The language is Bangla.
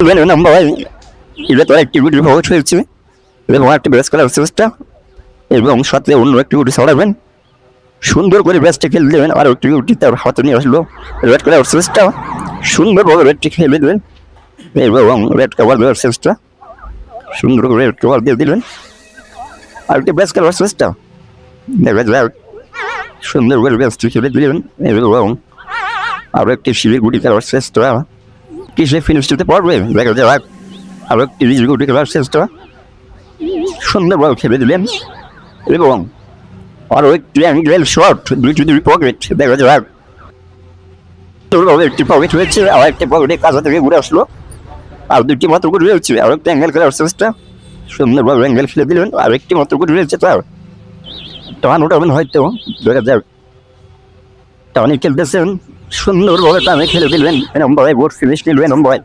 Bueno, no, boy. এটা তো একটি গুটি ভোট হয়েছে এবং একটি ব্রেস করার চেষ্টা এবং সাথে অন্য একটি গুটি ছড়াবেন সুন্দর করে ব্রেসটা খেলে দেবেন আর একটি গুটি তার হাতে নিয়ে আসলো। রেড করার চেষ্টা সুন্দরভাবে রেডটি খেলে দেবেন। এবং রেড কাভার দেওয়ার চেষ্টা সুন্দর করে রেড কাভার দিয়ে দিলেন আর একটি ব্রেস করার চেষ্টা দেখা যাক সুন্দর করে ব্রেসটি খেলে দিলেন এবং আরও একটি সিঁড়ি গুটি করার চেষ্টা কিসে ফিনিশ দিতে পারবে দেখা যাক। আরও একটি গুটি করার চেষ্টা সুন্দরভাবে খেলে দিলেন এবং আরও একটি অ্যাঙ্গেল শট দুইটি দুই পকেট দেখা সুন্দরভাবে একটি পকেট হয়েছে আর একটি পকেটে কাঁচা থেকে ঘুরে আসলো। আর দুইটি মাত্র করে রয়েছে, আর একটি অ্যাঙ্গেল করার চেষ্টা সুন্দরভাবে অ্যাঙ্গেল খেলে দিলেন, আর একটি মাত্র করে রয়েছে তার। টান ওঠাবেন হয়তো, দেখা যাক। টানে খেলতেছেন। সুন্দরভাবে টানে খেলে এরম ভাবে বোর্ড ফিনিশ এরম ভাবে।